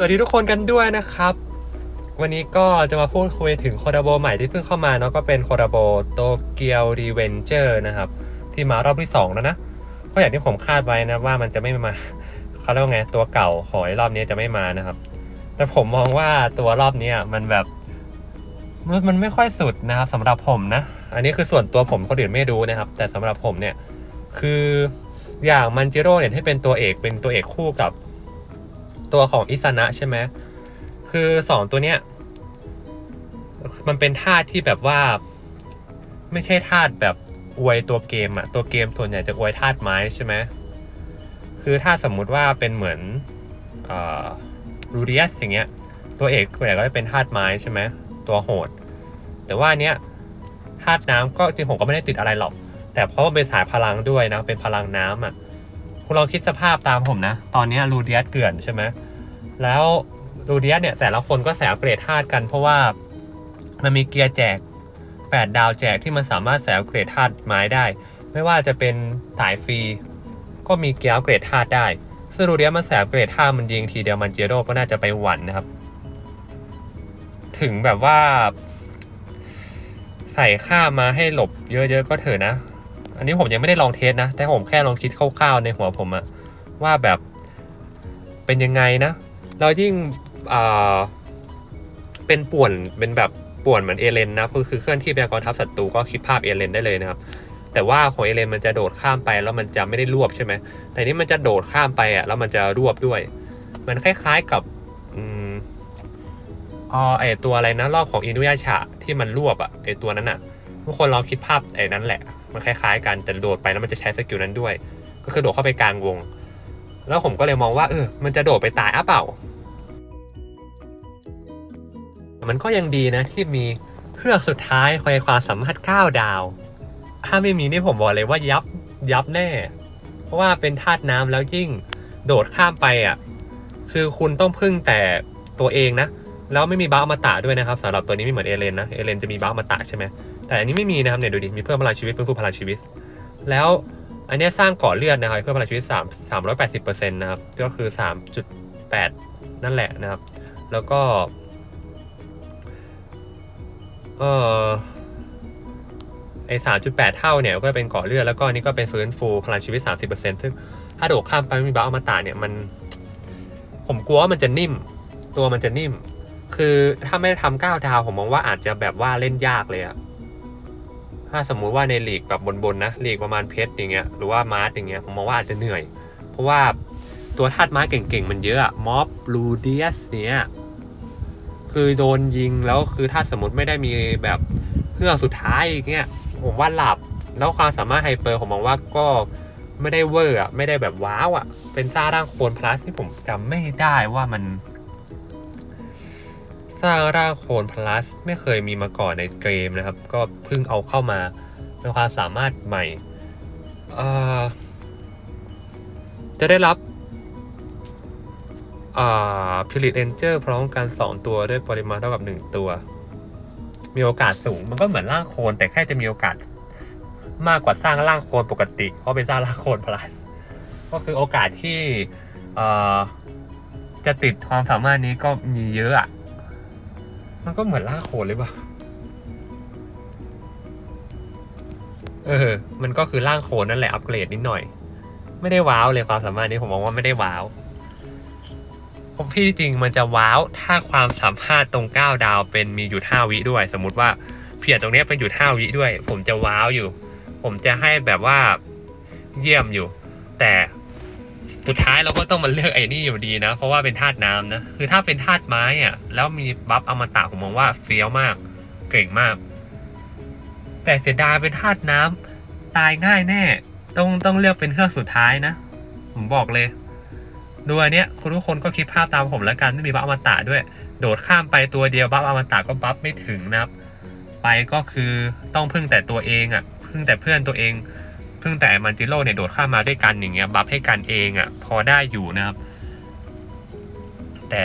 สวัสดีทุกคนกันด้วยนะครับ วันนี้ก็จะมาพูดคุยถึงโคดาโบใหม่ที่เพิ่งเข้ามาเนาะก็เป็นโคดาโบโตเกียวรีเวนเจอร์นะครับ ที่มารอบที่ 2 แล้วนะ ก็อย่างที่ผมคาดไว้นะว่ามันจะไม่มาเขาเรียกว่าไงตัวเก่าหอยรอบนี้จะไม่มานะครับ แต่ผมมองว่าตัวรอบนี้มันแบบมันมันไม่ค่อยสุดนะครับสำหรับผมนะ อันนี้คือส่วนตัวผมคนอื่นไม่รู้นะครับ แต่สำหรับผมเนี่ยคืออย่างมันจิโร่เนี่ยที่เป็นตัวเอกเป็นตัวเอกคู่กับ ตัวของอิซานะใช่ไหมคือสองตัวเนี้ยมันเป็นธาตุที่แบบว่า ไม่ใช่ธาตุแบบอวยตัวเกมอะตัวเกมส่วนใหญ่จะอวยธาตุไม้ใช่ไหมคือถ้าสมมุติว่าเป็นเหมือนรูเดียสอย่างเงี้ย ตัวเอกส่วนใหญ่ก็จะเป็นธาตุไม้ใช่ไหมตัวโหด แต่ว่าเนี้ยธาตุน้ำก็จริงผมก็ไม่ได้ติดอะไรหรอก แต่เพราะว่าเป็นสายพลังด้วยนะเป็นพลังน้ำอะ คุณลองคิดสภาพตามผมนะ ตอนนี้รูเดียสเกลื่อนใช่ไหมแล้วรูเดียสเนี่ยแต่ละคนก็แสอัปเกรดธาตุกัน เพราะว่ามันมีเกียร์แจก 8 ดาวแจกที่มันสามารถแสอัปเกรดธาตุไม้ได้ ไม่ว่าจะเป็นสายฟรี ก็มีเกียร์เกรดธาตุได้ซึ่งรูเดียสมันแสอัปเกรดธาตุมันยิงทีเดียวมันเจโร่ก็น่าจะไปหวันนะครับ ถึงแบบว่า ใส่ค่ามาให้หลบเยอะๆก็เถอะนะ อันนี้ผมยังไม่ได้ลองเทสนะ แต่ผมแค่ลองคิดคร่าวๆในหัวผมอะว่าแบบเป็นยังไงนะ เรายิ่งเป็นป่วนเป็นแบบป่วนเหมือนเอเลนนะคือคือเคลื่อนที่ไปกองทัพศัตรูก็คิดภาพเอเลนได้เลยนะครับแต่ว่าของเอเลนมันจะโดดข้ามไปแล้วมันจะไม่ได้รวบใช่ไหมแต่นี้มันจะโดดข้ามไปอะแล้วมันจะรวบด้วย มันคล้ายๆกับอ๋อไอตัวอะไรนะรอบของอินุยาชะที่มันรวบอะไอตัวนั้นอะทุกคนลองคิดภาพไอ้นั้นแหละ มันคล้ายๆกันแต่โดดไปแล้วมันจะใช้สกิลนั้นด้วย ก็คือโดดเข้าไปกลางวง แล้วผมก็เลยมองว่าเออ มันจะโดดไปตายอะเปล่า มันก็ยังดีนะที่มีเพื่อกสุดท้ายคอยความสามารถ9ดาว ถ้าไม่มีนี่ผมบอกเลยว่ายับยับแน่ เพราะว่าเป็นธาตุน้ำแล้วยิ่งโดดข้ามไปอะ คือคุณต้องพึ่งแต่ตัวเองนะ แล้วไม่มีบ้าอมาตะด้วยนะครับสำหรับตัวนี้ไม่เหมือนเอเลนนะเอเลนจะมีบ้าอมาตะใช่ไหมแต่อันนี้ไม่มีนะครับเนี่ยดูดิมีเพิ่มพลังชีวิตเพิ่มพลังชีวิต แล้วอันนี้สร้างก่อเลือดนะครับเพิ่มพลังชีวิต3 380%นะครับก็คือ 3.8 นั่นแหละนะครับ แล้วก็เออไอ3.8เท่าเนี่ยก็เป็นก่อเลือดแล้วก็อันนี้ก็เป็นฟื้นฟูพลังชีวิต30%ซึ่งถ้าโดดข้ามไปไม่มีบ้าอมตะเนี่ยมัน ผมกลัวว่ามันจะนิ่ม ตัวมันจะนิ่ม คือถ้าไม่ทำก้าวดาวผมมองว่าอาจจะแบบว่าเล่นยากเลยอะถ้าสมมุติว่าในลีกแบบบนๆนะลีกประมาณเพชรอย่างเงี้ยหรือว่ามาร์สอย่างเงี้ยผมมองว่าอาจจะเหนื่อย เพราะว่าตัวธาตุไม้เก่งๆ มันเยอะอะม็อบลูเดียสเนี้ยคือโดนยิงแล้วคือถ้าสมมติไม่ได้มีแบบเพื่อสุดท้ายอย่างเงี้ยผมว่าหลับ แล้วความสามารถไฮเปอร์ผมมองว่าก็ไม่ได้เวอร์อะไม่ได้แบบว้าวอะเป็นซ่าร่างโคนพลัสที่ผมจำไม่ได้ว่ามัน สร้างร่างโคลนพลัสไม่เคยมีมาก่อนในเกมนะครับ ก็เพิ่งเอาเข้ามาเป็นความสามารถใหม่ จะได้รับพิลิตเอนเจอร์พร้อมกัน 2 ตัวด้วยปริมาณเท่ากับ 1 ตัว มีโอกาสสูงมันก็เหมือนร่างโคลนแต่แค่จะมีโอกาสมากกว่าสร้างร่างโคลนปกติ เพราะเป็นสร้างร่างโคลนพลัสก็คือโอกาสที่จะติดความสามารถนี้ก็มีเยอะอะ มันก็เหมือนล่ากโคนเลยป่ะเออ มันก็คือล่างโคนนั่นแหละอัปเกรดนิดหน่อย ไม่ได้ว้าวเลยความสามารถนี้ผมมองว่าไม่ได้ว้าวผมพี่จริงมันจะว้าวถ้าความสามารถตรงก้าวดาวเป็นมีหยุดห้าวิด้วย สมมติว่าเพียรตรงนี้เป็นหยุดห้าวิด้วย ผมจะว้าวอยู่ ผมจะให้แบบว่าเยี่ยมอยู่ แต่ สุดท้ายเราก็ต้องมาเลือกไอ้นี่อยู่ดีนะ เพราะว่าเป็นธาตุน้ำนะ คือถ้าเป็นธาตุไม้อะแล้วมีบัฟอมตะผมมองว่าเฟี้ยวมาก เก่งมาก แต่เสียดายเป็นธาตุน้ำตายง่ายแน่ ต้องต้องเลือกเป็นเครื่องสุดท้ายนะ ผมบอกเลยดูอันเนี้ยคุณทุกคนก็คิดภาพตามผมแล้วกันไม่มีบัฟอมตะด้วย โดดข้ามไปตัวเดียวบัฟอมตะก็บัฟไม่ถึงนะครับ ไปก็คือต้องพึ่งแต่ตัวเองอะ่ะ พึ่งแต่เพื่อนตัวเอง เพึ่งแต่มันจิโร่เนี่ยโดดข้ามมาด้วยกันอย่างเงี้ยบัฟให้กันเองอะ่ะพอได้อยู่นะครับ แต่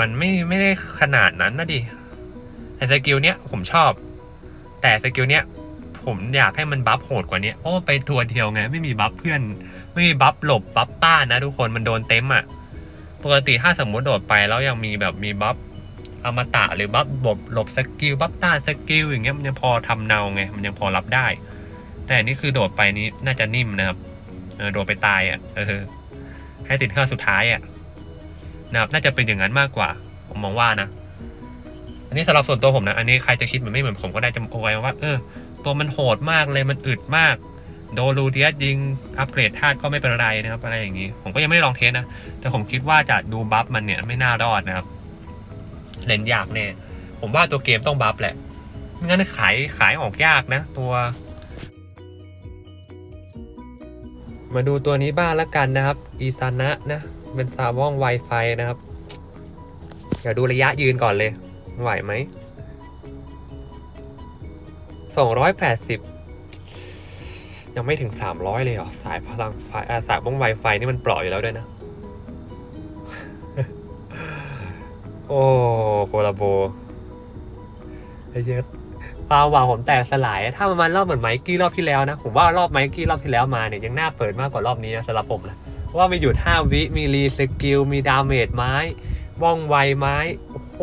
มันไม่ไม่ได้ขนาดนั้นนะดิแต่สกิลเนี้ยผมชอบ แต่สกิลเนี้ยผมอยากให้มันบัฟโหดกว่านี้เพราะไปตัวเดียวไง ไม่มีบัฟเพื่อน ไม่มีบัฟหลบบัฟต้านนะทุกคนมันโดนเต็มอะ่ะปกติถ้าสมมุติโดดไปแล้วยังมีแบบมีบัฟอมตะหรือบัฟบลบหลบสกิลบัฟต้านสกิลอย่างเงี้ยมันยังพอทำเนาไงมันยังพอรับได้ แต่อันนี่คือโดดไปนี้น่าจะนิ่มนะครับเออโดดไปตายอะเออให้ติดเครื่อสุดท้ายอะนะครับน่าจะเป็นอย่างนั้นมากกว่า ผมมองว่านะ อันนี้สำหรับส่วนตัวผมนะ อันนี้ใครจะคิดเหมือนไม่เหมือนผมก็ได้จะโอยว่า เออ ตัวมันโหดมากเลยมันอึดมาก โดนลูเดียสยิงอัปเกรดธาตุก็ไม่เป็นไรนะครับ อะไรอย่างนี้ ผมก็ยังไม่ได้ลองเทสนะ แต่ผมคิดว่าจะดูบัฟมันเนี่ยไม่น่ารอดนะครับ เล่นยากแน่ ผมว่าตัวเกมต้องบัฟแหละ ไม่งั้นขายขายออกยากนะ ตัว มาดูตัวนี้บ้างล้วกันนะครับ อีซานะนะ เป็นซาว่อง Wi-Fi นะครับ เดี๋ยวดูระยะยืนก่อนเลย ไหวไหมสองร้อยแปดสิบยังไม่ถึงสามร้อยเลยเหรอ สายพลังไฟอ่าสายบ้องไวไฟนี่มันเปล่อยอยู่แล้วด้วยนะ โอ้โคลาโบไอ้เหี้ ยความหวังผมแตกสลาย ถ้ามันมารอบเหมือนไมกี้รอบที่แล้วนะ ผมว่ารอบไมกี้รอบที่แล้วมาเนี่ยยังน่าเปิดมากกว่ารอบนี้นะสำหรับผมนะว่ามีหยุด5วิมีรีสกิลมีดาเมจไม้ว่องไวไม้โอ้โห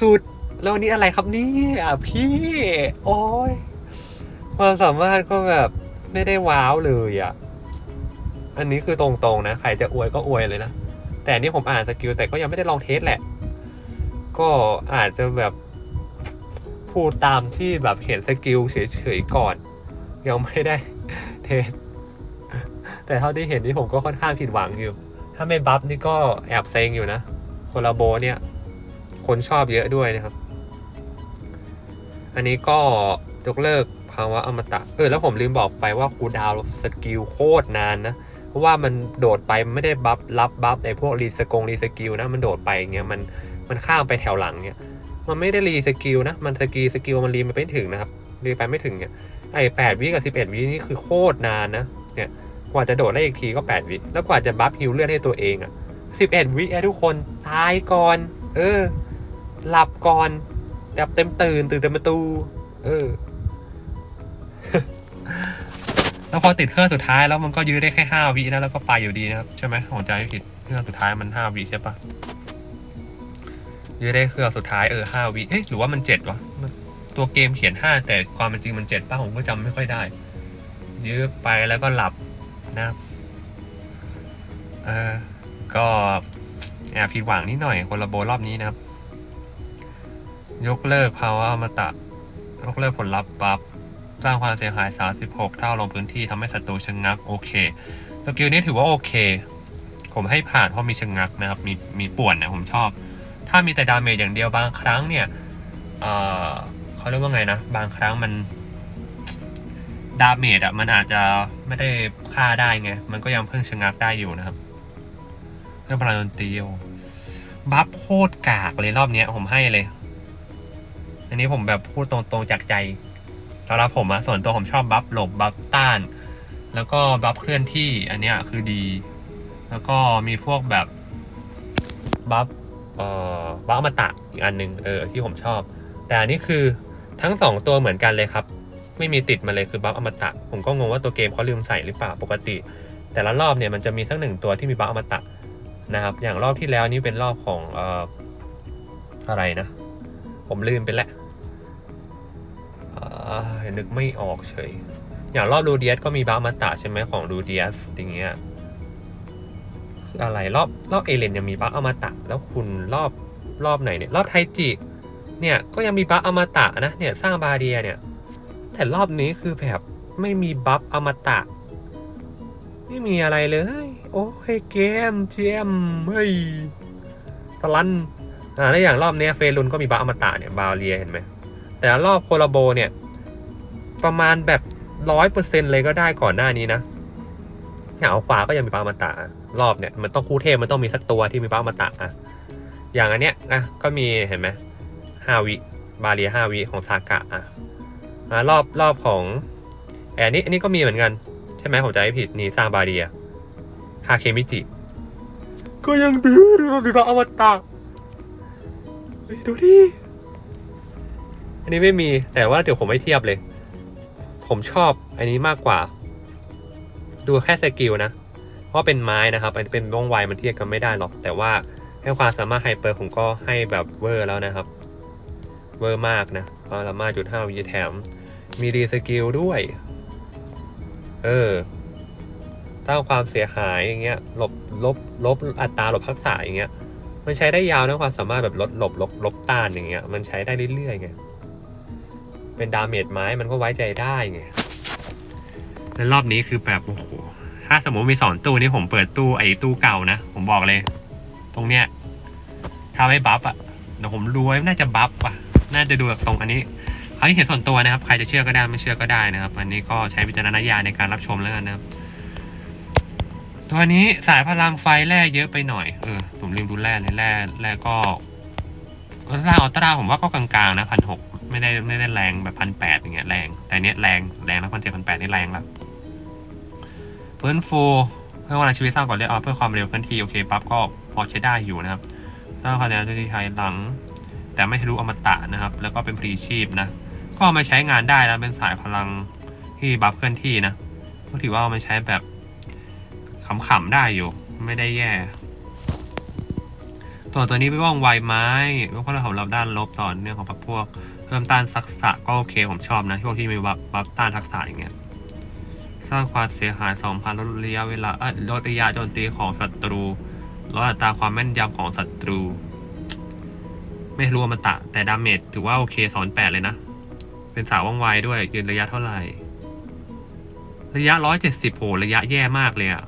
สุดแล้ววันนี้อะไรครับนี่ยพี่ โอ้ยความสามารถก็แบบไม่ได้ว้าวเลยอะ่ะ อันนี้คือตรงๆนะ ใครจะอวยก็อวยเลยนะ แต่นี่ผมอ่านสกิลแต่ก็ยังไม่ได้ลองเทสแหละ ก็อาจจะแบบ พูดตามที่แบบเห็นสกิลเฉยๆก่อน ยังไม่ได้เทสแต่เท่าที่เห็นนี่ผมก็ค่อนข้างผิดหวังอยู่ ถ้าไม่บัฟนี่ก็แอบเซ็งอยู่นะโคลาโบเนี่ย คนชอบเยอะด้วยนะครับ อันนี้ก็ยกเลิกภาวะอมตะ เออแล้วผมลืมบอกไปว่าคูดาวสกิลโคตรนานนะ เพราะว่ามันโดดไปไม่ได้บัฟรับบัฟไอพวกรีสกงรีสกิลนะ มันโดดไปอย่างเงี้ยมันมันข้ามไปแถวหลังเงี้ย มันไม่ได้รีสกิลนะ มันสกิลสกิลมันรีมันไม่ถึงนะครับ รีไปไม่ถึงเนี่ย ไอแปดวิกับสิบเอ็ดวินี่คือโคตรนานนะ เนี่ย กว่าจะโดดได้อีกทีก็แปดวิ แล้วกว่าจะบัฟฮิลเลือดให้ตัวเองอะสิบเอ็ดวิอะทุกคนตายก่อน เออ หลับก่อนแบบเต็มตื่นตื่นเต็มประตู เออ แล้วพอติดเครื่องสุดท้ายแล้วมันก็ยื้อได้แค่ห้าวินะแล้วก็ไปอยู่ดีนะครับใช่ไหมผมจำไม่ผิดเครื่องสุดท้ายมันห้าวิใช่ปะ ยื้อได้เครื่องสุดท้ายเออห้าวิเอ๊ะหรือว่ามันเจ็ดวะตัวเกมเขียนห้าแต่ความเป็นจริงมันเจ็ดป่ะผมก็จำไม่ค่อยได้ ยื้อไปแล้วก็หลับนะครับเออก็แอบผิดหวังนิดหน่อยคนละโบรอบนี้นะครับ ยกเลิกภาวะอมตะ ยกเลิกผลลัพธ์บัฟสร้างความเสียหาย 36 เท่าลงพื้นที่ทำให้ศัตรูชะงงักโอเคสกิลนี้ถือว่าโอเค ผมให้ผ่านเพราะมีชะงงักนะครับ มีมีป่วนนี่ยผมชอบ ถ้ามีแต่ดาเมจอย่างเดียวบางครั้งเนี่ยเเขาเรียกว่าไงนะ บางครั้งมันดาเมจอะมันอาจจะไม่ได้ฆ่าได้ไง มันก็ยังเพิ่งชะงักได้อยู่นะครับเรื่อพลังดนตรีบัฟโคตรกากเลยรอบเนี้ยผมให้เลย อันนี้ผมแบบพูดตรงๆจากใจสำหรับผมอะส่วนตัวผมชอบบัฟหลบบัฟต้าน แล้วก็บัฟเคลื่อนที่อันเนี้ยคือดี แล้วก็มีพวกแบบบัฟ เอ่อบัฟอมตะอีกอันหนึ่งเออที่ผมชอบ แต่อันนี้คือทั้งสองตัวเหมือนกันเลยครับ ไม่มีติดมาเลยคือบัฟอมตะ ผมก็งงว่าตัวเกมเขาลืมใส่หรือเปล่าปกติ แต่ละรอบเนี่ยมันจะมีสักหนึ่งตัวที่มีบัฟอมตะนะครับ อย่างรอบที่แล้วนี่เป็นรอบของเอ่ออะไรนะ ผมลืมไปแล้วนึกไม่ออกเฉย อย่างรอบดูเดียสก็มีบัฟอมตะใช่ไหมของดูเดียสอย่างเงี้ย อะไรรอบรอบเอเลนยังมีบัฟอมตะ แล้วคุณรอบรอบไหนเนี่ยรอบไทจิเนี่ยก็ยังมีบัฟอมตะนะเนี่ยสร้างบาเดียเนี่ยแต่รอบนี้คือแบบไม่มีบัฟอมตะ ไม่มีอะไรเลย โอ้ยเกมเจมเฮ้ยสลันอ่าแล้วอย่างรอบเนี้ยเฟรุนก็มีบัฟอมตะเนี่ยบาเรียเห็นไหมแต่รอบโคลาโบเนี่ยประมาณแบบร้อยเปอร์เซ็นต์เลยก็ได้ก่อนหน้านี้นะ อย่างเอาขวาก็ยังมีบัฟอมตะรอบเนี่ยมันต้องคู่เทพมันต้องมีสักตัวที่มีบัฟอมตะอะอย่างอันเนี้ยอะก็มีเห็นไหมห้าวิบาเรียห้าวิของซากะอะอ่ารอบรอบของแอนนี้อันนี้ก็มีเหมือนกัน ใช่ไหมผมจะไม่ผิดนี่สร้าบาเรียฮาเคมิจิก็ยังดีดูมีพระอมตะเฮ้ยดูดิอันนี้ไม่มีแต่ว่าเดี๋ยวผมไม่เทียบเลย ผมชอบอันนี้มากกว่า ดูแค่สกิลนะ เพราะเป็นไม้นะครับเป็นว่องไวมันเทียบกันไม่ได้หรอก แต่ว่าให้ความสามารถไฮเปอร์ผมก็ให้แบบเวอร์แล้วนะครับ เวอร์มากนะความสามารถจุดห้าวิแถม มีรีสกิลด้วย เออต้าความเสียหายอย่างเงี้ยลบลบลบอัตราลบทักษะอย่างเงี้ยมันใช้ได้ยาวนะความสามารถแบบลดหลบลบลบต้านอย่างเงี้ยมันใช้ได้เรื่อยๆไงเป็นดาเมจไม้มันก็ไว้ใจได้ไง แล้วรอบนี้คือแบบโอ้โหถ้าสมมติมีสองตู้นี่ผมเปิดตู้ไอ้ตู้เก่านะ ผมบอกเลย ตรงเนี้ยถ้าไม่บัฟอะเดี๋ยวผมรวยน่าจะบัฟอะน่าจะดูจากตรงอันนี้อันนี้เห็นส่วนตัวนะครับ ใครจะเชื่อก็ได้ไม่เชื่อก็ได้นะครับ อันนี้ก็ใช้วิจารณญาณในการรับชมแล้วกันนะครับ ตัวนี้สายพลังไฟแร่เยอะไปหน่อย เออ ผมลืมดูแร่เลยแร่แร่ก็แร่อัลตราผมว่าก็กลางๆนะพันหกไม่ได้ไม่ได้แรงแบบพันแปดอย่างเงี้ยแรง แต่เนี้ยแรงแรงแล้วพันเจ็ดพันแปดนี่แรงแล้ว ฟื้นฟูเพื่อวันชีวิตสร้างก่อนเรียเอาเพื่อความเร็วเคลื่อนที่โอเคปั๊บก็พอใช้ได้อยู่นะครับสร้างคะแนนที่ไทยหลัง แต่ไม่ทะลุอมตะนะครับ แล้วก็เป็นพรีชีพนะก็เอามาใช้งานได้นะเป็นสายพลังที่บัฟเคลื่อนที่นะก็ถือว่าเอามาใช้แบบขำๆได้อยู่ ไม่ได้แย่ตัวตัวนี้ไปว่องไวไม้เพราะเราของเราด้านลบต่อเนื่องของพวก เพิ่มต้านทักษะก็โอเคผมชอบนะพวกที่มีบัฟบัฟต้านทักษะอย่างเงี้ย สร้างความเสียหาย 2,000 ลดระยะเวลาเอ้ยลดระยะโจมตีของศัตรูลดอัตราความแม่นยำของศัตรู ไม่รวมมตะ แต่ดาเมจถือว่าโอเคสอนแปดเลยนะ เป็นสาวว่องไวด้วย ยืนระยะเท่าไหร่ ระยะ170โหระยะแย่มากเลยอะ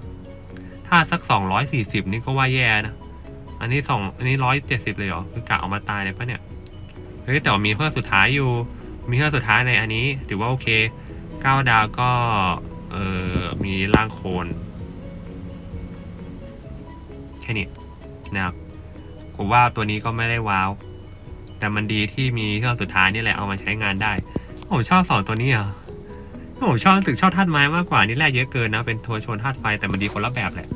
ถ้าสัก240นี่ก็ว่าแย่นะ อันนี้สองอันนี้170เลยเหรอ คือกะเอามาตายเลยปะเนี่ย เฮ้ยแต่ว่ามีเพื่อนสุดท้ายอยู่ มีเพื่อนสุดท้ายในอันนี้ ถือว่าโอเคเก้าดาวก็ เออมีร่างโคนแค่นี้นะครับผมว่าตัวนี้ก็ไม่ได้ว้าว แต่มันดีที่มีเครื่องสุดท้ายนี่แหละเอามาใช้งานได้ ผมชอบสองตัวนี้อะผมชอบถึงชอบธาตุไม้มากกว่านี่แร่เยอะเกินนะ เป็นทัวชนธาตุไฟแต่มันดีคนละแบบแหละ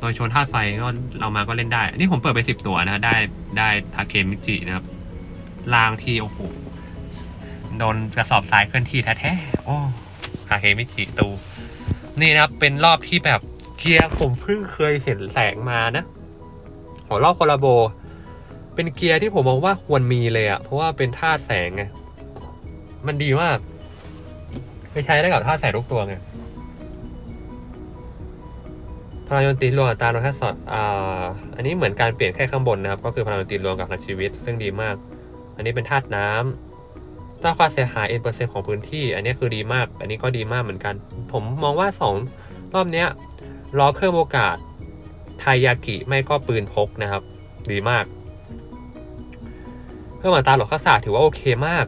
โดยชนธาตุไฟก็เรามาก็เล่นได้ นี่ผมเปิดไปสิบตัวนะ ได้ได้ทาเคมิจินะครับลางที่โอ้โหโดนกระสอบทรายเคลื่อนที่แท้ๆโอ้ ฮาเฮมิจิตู นี่นะครับ เป็นรอบที่แบบเกียร์ผมเพิ่งเคยเห็นแสงมานะ หัวรอบโคลาโบ เป็นเกียร์ที่ผมมองว่าควรมีเลยอะเพราะว่าเป็นธาตุแสงไง มันดีมากไปใช้ได้กับธาตุแสงทุกตัวไงพลังโจมตีรวมอัตราโดแค่สอดอ่า อันนี้เหมือนการเปลี่ยนแค่ข้างบนนะครับ ก็คือพลังโจมตีรวมกับพลังชีวิต ซึ่งดีมาก อันนี้เป็นธาตุน้ำ สร้างความเสียหายเอ็นเปอร์เซ็นต์ของพื้นที่ อันนี้คือดีมาก อันนี้ก็ดีมากเหมือนกัน ผมมองว่าสองรอบเนี้ยรอเพิ่มโอกาสไทายากิไม่ก็ปืนพกนะครับ ดีมากเพิ่มอัตาหลบทักษะถือว่าโอเคมาก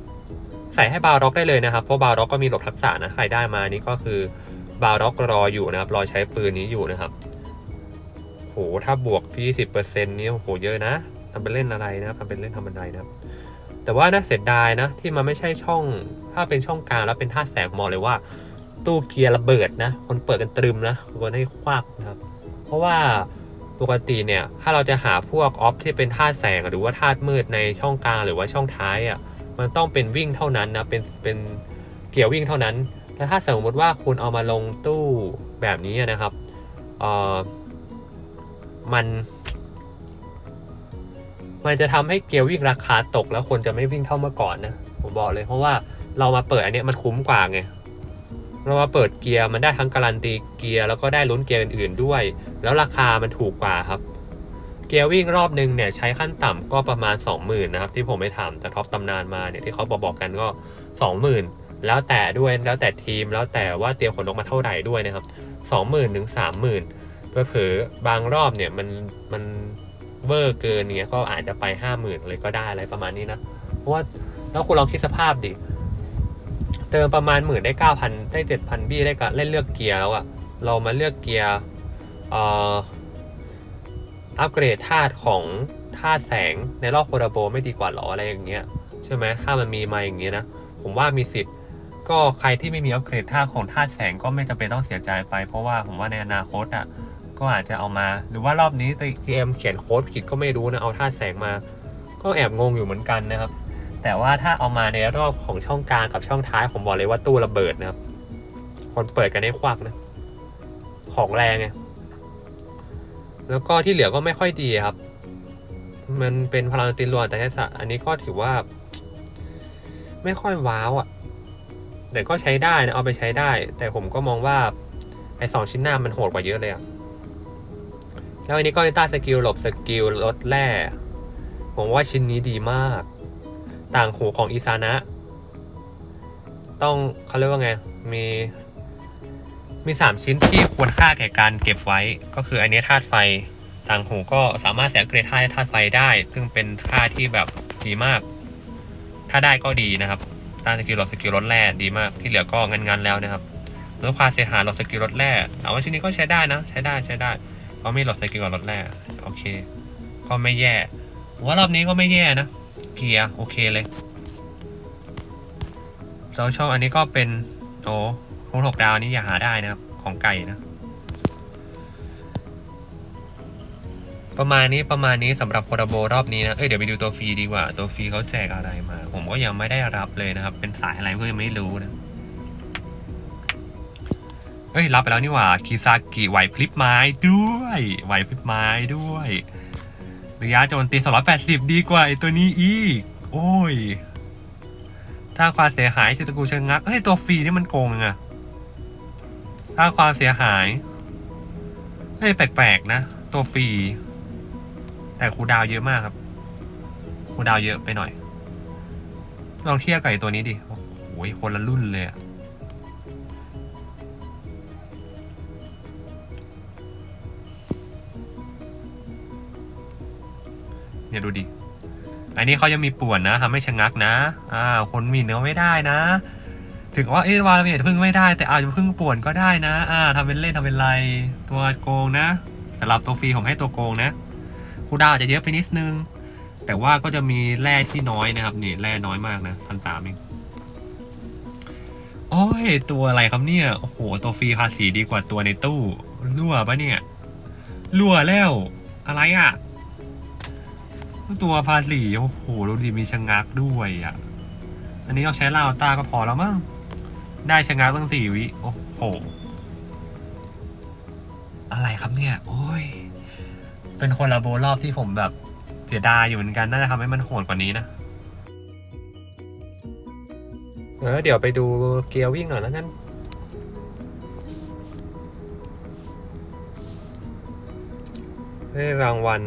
ใส่ให้บาวร็อกได้เลยนะครับเพราะบาวร็อกก็มีหลบทักษะนะใครได้มานี่ก็คือบาวร็อกรออยู่นะครับ รอใช้ปืนนี้อยู่นะครับโหถ้าบวกพี่สิบเปอร์เซ็นต์นี่โหเยอะนะทำเป็นเล่นอะไรนะครับทำเป็นเล่นทำบันไดนะครับ แต่ว่าน่าเสียดายนะ ที่มันไม่ใช่ช่อง ถ้าเป็นช่องกลางแล้วเป็นท่าแสงมองเลยว่า ตู้เกียร์ระเบิดนะ คนเปิดกันตรึมนะคนให้ควักนะครับ เพราะว่าปกติเนี่ย ถ้าเราจะหาพวกออฟที่เป็นท่าแสงหรือว่าท่ามืดในช่องกลางหรือว่าช่องท้ายอะมันต้องเป็นวิ่งเท่านั้นนะเป็นเป็นเกียร์วิ่งเท่านั้นแล้วถ้าสมมติว่าคุณเอามาลงตู้แบบนี้นะครับเออมัน มันจะทำให้เกียร์วิ่งราคาตกแล้วคนจะไม่วิ่งเท่าเมื่อก่อนนะ ผมบอกเลยเพราะว่าเรามาเปิดอันนี้มันคุ้มกว่าไง เรามาเปิดเกียร์มันได้ทั้งการันตีเกียร์แล้วก็ได้ลุ้นเกียร์อื่นๆด้วย แล้วราคามันถูกกว่าครับ เกียร์วิ่งรอบนึงเนี่ยใช้ขั้นต่ำก็ประมาณ 20,000นะครับที่ผมไปถามจากท็อปตำนานมาเนี่ยที่เขาบอกบอกกันก็ 20,000 แล้วแต่ด้วยแล้วแต่ทีมแล้วแต่ว่าเตรียมขนนกมาเท่าไหร่ด้วยนะครับ20,000ถึง30,000เผลอๆบางรอบเนี่ยมันมัน เวอร์เกินเนี่ยก็อาจจะไป50,000เลยก็ได้อะไรประมาณนี้นะ เพราะว่าแล้วคุณลองคิดสภาพดิ เติมประมาณหมื่นได้เก้าพันได้เจ็ดพันบี้ได้ก็เล่นเลือกเกียร์แล้วอะเรามาเลือกเกียร์ออัปเกรดธาตุของธาตุแสงในรอบโคดาโบไม่ดีกว่าหรออะไรอย่างเงี้ยใช่ไหมถ้ามันมีมาอย่างเงี้ยนะ ผมว่ามีสิทธิ์ก็ใครที่ไม่มีอัปเกรดธาตุของธาตุแสงก็ไม่จำเป็นต้องเสียใจไป เพราะว่าผมว่าในอนาคตอะ ก็อาจจะเอามา หรือว่ารอบนี้ตีเอ็มเขียนโค้ดผิดก็ไม่รู้นะ เอาธาแสงมา ก็แอบงงอยู่เหมือนกันนะครับ แต่ว่าถ้าเอามาในรอบของช่องกลางกับช่องท้ายผมบอกเลยว่าตู้ระเบิดนะครับ คนเปิดกันได้ควักนะ ของแรงไงแล้วก็ที่เหลือก็ไม่ค่อยดีครับ มันเป็นพลังตินรวนแต่แค่อันนี้ก็ถือว่า ไม่ค่อยว้าวอะ่ะ แต่ก็ใช้ได้นะเอาไปใช้ได้ แต่ผมก็มองว่าไอ้สองชิ้นหน้ามันโหดกว่าเยอะเลยอะ่ะ แล้วอันนี้ก็ไอ้ต้าสกิลหลบสกิลลดแร่ผมว่าชิ้นนี้ดีมาก ต่างหูของอิซานะ ต้องเขาเรียกว่าไง มี มีสามชิ้นที่ควรค่าแก่การเก็บไว้ ก็คืออันนี้ธาตุไฟ ต่างหูก็สามารถแสงเกรดธาตุธาตุไฟได้ ซึ่งเป็นธาตุที่แบบดีมาก ถ้าได้ก็ดีนะครับต้านสกิลหลดสกิลลดแร่ดีมาก ที่เหลือก็งันๆแล้วนะครับลดความเสียหายลดสกิลลดแร่เอาว่าชิ้นนี้ก็ใช้ได้นะ ใช้ได้ใช้ได้ เพราไม่หลอดสกิลกับลดแร่โอเค ก็ไม่แย่ผมว่ารอบนี้ก็ไม่แย่นะ เกียร์โอเคเลยเราชอบอันนี้ก็เป็นโอ้คูณหกดาวนี้อย่าหาได้นะครับ ของไก่นะ ประมาณนี้ประมาณนี้สำหรับโคดโบรอบนี้นะ เอ้ยเดี๋ยวไปดูตัวฟรีดีกว่า ตัวฟรีเขาแจกอะไรมา ผมก็ยังไม่ได้รับเลยนะครับ เป็นสายอะไรก็ยังไม่รู้นะ เฮ้ยรับไปแล้วนี่หว่าคิซากิไหวพลิบไม้ด้วยไหวพลิบไม้ด้วยระยะโจมตี280 ดีกว่าตัวนี้อีก โอ้ย ถ้าความเสียหายชิตากูชะงักเฮ้ย ตัวฟรีนี่มันโกงยังอะถ้าความเสียหาย เฮ้ย แปลกๆนะ ตัวฟรี แต่ครูดาวเยอะมากครับครูดาวเยอะไปหน่อย ลองเทียบกับไอตัวนี้ดิ โอ้โหคนละรุ่นเลยอะ เนี่ยดูดิ อันนี้เขายังมีป่วนนะทำให้ชะงักนะ อ่า คนมีเนื้อไม่ได้นะ ถึงว่าเอ๊ะวาลาเมียพึ่งไม่ได้ แต่อาจจะพึ่งป่วนก็ได้นะ อ่าทำเป็นเล่นทำเป็นไร ตัวโกงนะสำหรับตัวฟรีผมให้ตัวโกงนะคูดาวอาจจะเยอะไปนิดนึง แต่ว่าก็จะมีแร่ที่น้อยนะครับ นี่แร่น้อยมากนะพันสามเองโอ้ย ตัวอะไรครับเนี่ย โอ้โห ตัวฟรีภาษีดีกว่าตัวในตู้ รั่วปะเนี่ย รั่วแล้ว อะไรอะ ตัวภาษีโอ้โหดูดีมีชะงักด้วยอะ อันนี้เราใช้ลาวตาก็พอแล้วมั้ง ได้ชะงักตั้งสี่วิ โอ้โห อะไรครับเนี่ย โอ้ย เป็นคนละโบรอบที่ผมแบบเสียดายอยู่เหมือนกัน น่าจะทำให้มันโหดกว่านี้นะ เออ เดี๋ยวไปดูเกียร์วิ่งหน่อยแล้วกันได้รางวัล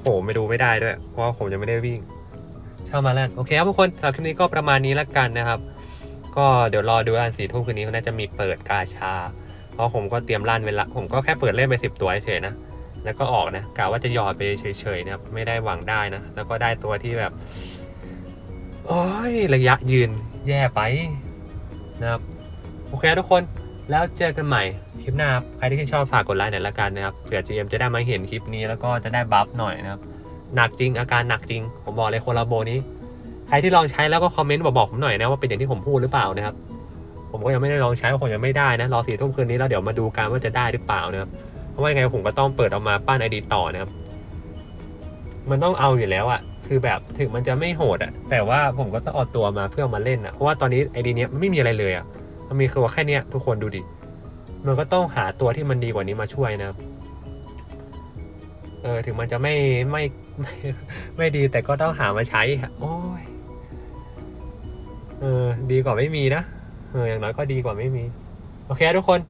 โหไม่ดูไม่ได้ด้วย เพราะว่าผมยังไม่ได้วิ่งเข้ามาแล้วโอเคครับทุกคนสำหรับคลิปนี้ก็ประมาณนี้ละกันนะครับ ก็เดี๋ยวรอดูอันสี่ทุ่มคืนนี้เขาน่าจะมีเปิดกาชา เพราะผมก็เตรียมลั่นเวลาผมก็แค่เปิดเล่นไปสิบตัวเฉยๆนะแล้วก็ออกนะกะว่าจะหยอดไปเฉยๆนะครับไม่ได้หวังได้นะ แล้วก็ได้ตัวที่แบบโอ้ยระยะยืนแย่ไปนะครับ โอเคทุกคนแล้วเจอกันใหม่ คลิปหน้าครับใครที่ชื่นชอบฝากกดไลค์หน่อยละกันนะครับเผื่อ GM จะได้มาเห็นคลิปนี้แล้วก็จะได้บัฟหน่อยนะครับหนักจริงอาการหนักจริง ผมบอกเลยโคลาโบนี้ ใครที่ลองใช้แล้วก็คอมเมนต์บอกบอกผมหน่อยนะว่าเป็นอย่างที่ผมพูดหรือเปล่านะครับผมก็ยังไม่ได้ลองใช้เพราะผมยังไม่ได้นะรอสี่ทุ่มคืนนี้แล้วเดี๋ยวมาดูกันว่าจะได้หรือเปล่านะครับเพราะว่ายังไงผมก็ต้องเปิดเอามาปั้นไอดีต่อนะครับมันต้องเอาอยู่แล้วอะคือแบบถึงมันจะไม่โหดอะแต่ว่าผมก็ต้องเอาตัวมาเพื่อเอามาเล่นอะเพราะว่าตอนนี้ไอดีเนี้ยมันไม่มีอะไรเลยอะมันมีคือว่าแค่เนี้ยทุกคนดูดิ มันก็ต้องหาตัวที่มันดีกว่านี้มาช่วยนะครับ เออถึงมันจะไม่ไม่ไม่ไม่ดีแต่ก็ต้องหามาใช้อะโอ้ยเออดีกว่าไม่มีนะเอออย่างน้อยก็ดีกว่าไม่มี โอเคทุกคน